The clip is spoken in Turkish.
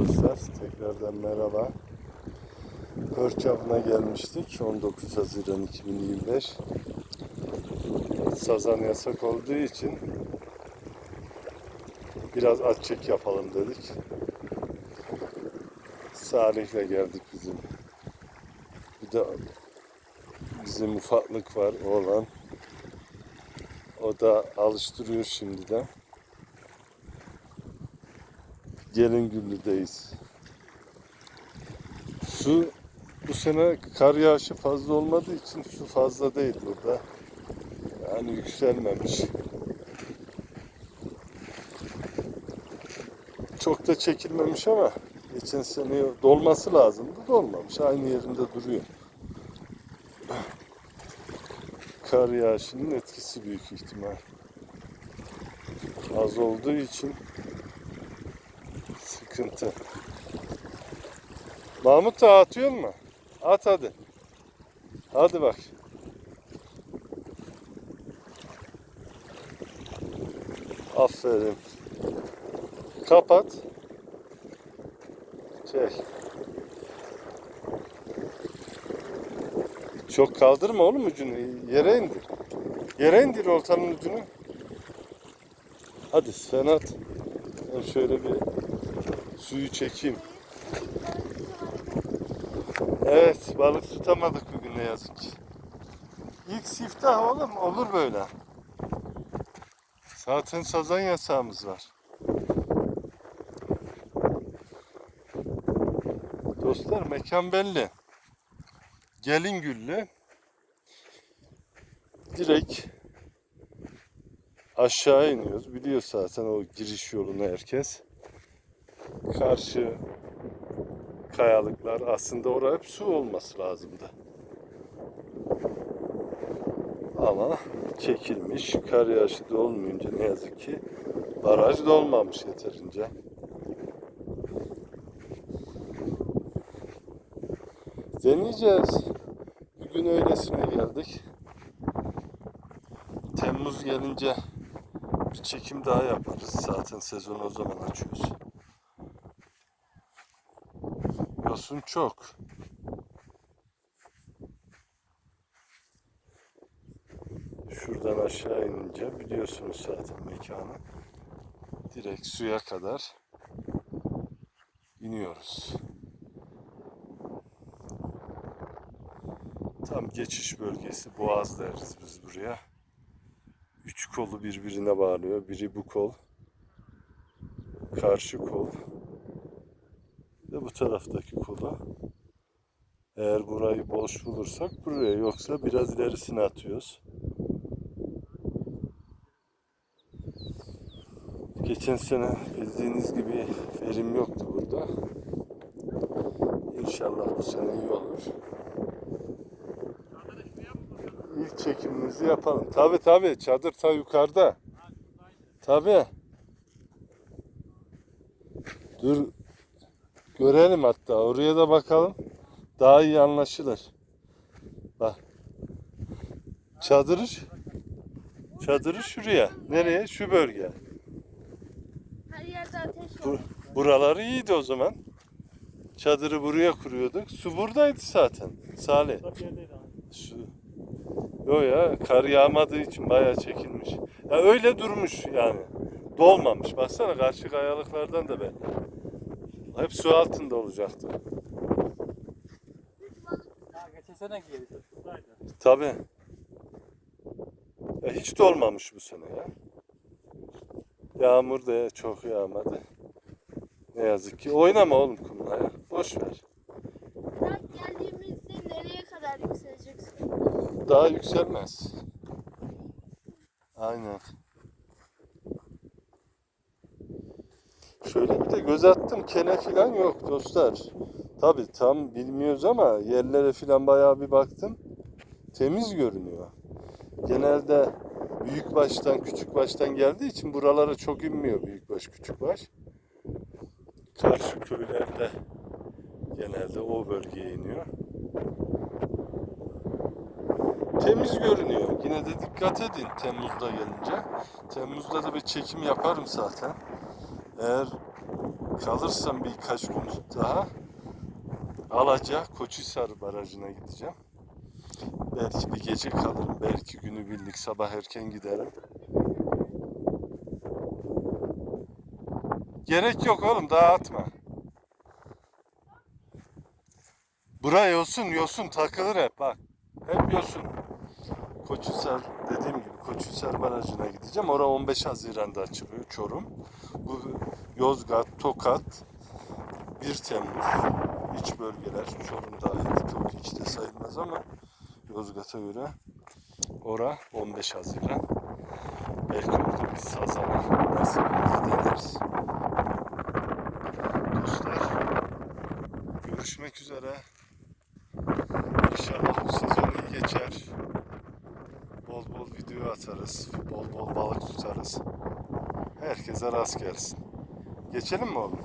Dostlar tekrardan merhaba. Perch avına gelmiştik 19 Haziran 2025. Sazan yasak olduğu için biraz açık yapalım dedik. Salih'le geldik bizim. Bir de bizim ufaklık var oğlan. O da alıştırıyor şimdiden. Gelingüllü'deyiz. Su bu sene kar yağışı fazla olmadığı için su fazla değil burada. Yani yükselmemiş. Çok da çekilmemiş ama geçen sene dolması lazımdı. Dolmamış. Aynı yerinde duruyor. Kar yağışının etkisi büyük ihtimal. Az olduğu için sıkıntı. Mahmut da atıyor mu? At hadi. Hadi bak. Aferin. Kapat. Çek. Çok kaldırma oğlum ucunu. Yere indir. Yere indir oltanın ucunu. Hadi sen at. Ben şöyle bir suyu çekeyim. Evet, balık tutamadık bugün ne yazık ki. İlk siftah oğlum, olur böyle. Zaten sazan yasağımız var. Dostlar mekan belli. Gelin güllü. Direkt aşağı iniyoruz. Biliyor zaten o giriş yolunu herkes. Karşı kayalıklar aslında orada hep su olması lazımdı. Ama çekilmiş. Kar yağışı da olmayınca ne yazık ki baraj dolmamış yeterince. Deneyeceğiz. Bugün öylesine geldik. Temmuz gelince bir çekim daha yaparız. Zaten sezonu o zaman açıyoruz. Yosun çok. Şuradan aşağı inince biliyorsunuz zaten mekanı. Direkt suya kadar iniyoruz. Tam geçiş bölgesi. Boğaz deriz biz buraya. Üç kolu birbirine bağlıyor. Biri bu kol. Karşı kol. Bu taraftaki kola. Eğer burayı boş bulursak buraya yoksa biraz ilerisine atıyoruz. Geçen sene bildiğiniz gibi verim yoktu burada. İnşallah bu sene iyi olur. İlk çekimimizi yapalım. Tabi tabi çadır ta yukarıda. Tabi. Dur görelim hatta oraya da bakalım. Daha iyi anlaşılır. Bak. Çadırı çadırı şuraya. Nereye? Şu bölge. Her yerde ateş Bu, var. buraları iyiydi o zaman. Çadırı buraya kuruyorduk. Su buradaydı zaten. Salih. Su. Yo ya kar yağmadığı için bayağı çekilmiş. Ya öyle durmuş yani. Dolmamış. Baksana karşı kayalıklardan da belli. Hep su altında olacaktı. Ha, geçen sene geldi. Ya hiç dolmamış bu sene ya. Yağmur da çok yağmadı. Ne yazık ki. Oynama oğlum kumla ya. Boş ver. Sen geldiğimizde nereye kadar yükseleceksin? Daha yükselmez. Aynen. Şöyle bir de göz attım kene filan yok dostlar. Tabi tam bilmiyoruz ama yerlere filan bayağı bir baktım. Temiz görünüyor. Genelde büyük baştan küçük baştan geldiği için buralara çok inmiyor büyük baş küçük baş. Karşı köylerde genelde o bölgeye iniyor temiz görünüyor. Yine de dikkat edin Temmuz'da gelince. Temmuz'da da bir çekim yaparım zaten. Eğer Kalırsam birkaç gün daha Alaca Koçhisar Barajı'na gideceğim. Belki bir gece kalırım. Belki günü birlik sabah erken giderim. Gerek yok oğlum daha atma. Buraya yosun yosun takılır hep bak. Hep yosun. Koçhisar dediğim gibi Koçhisar Barajı'na gideceğim. Orada 15 Haziran'da açılıyor Çorum. Bu Yozgat, Tokat, 1 Temmuz iç bölgeler Çorum dahil çok içte sayılmaz ama Yozgat'a göre ora 15 Haziran. Belki orada bir sazama nasibimizi Herkese rast gelsin. Geçelim mi oğlum?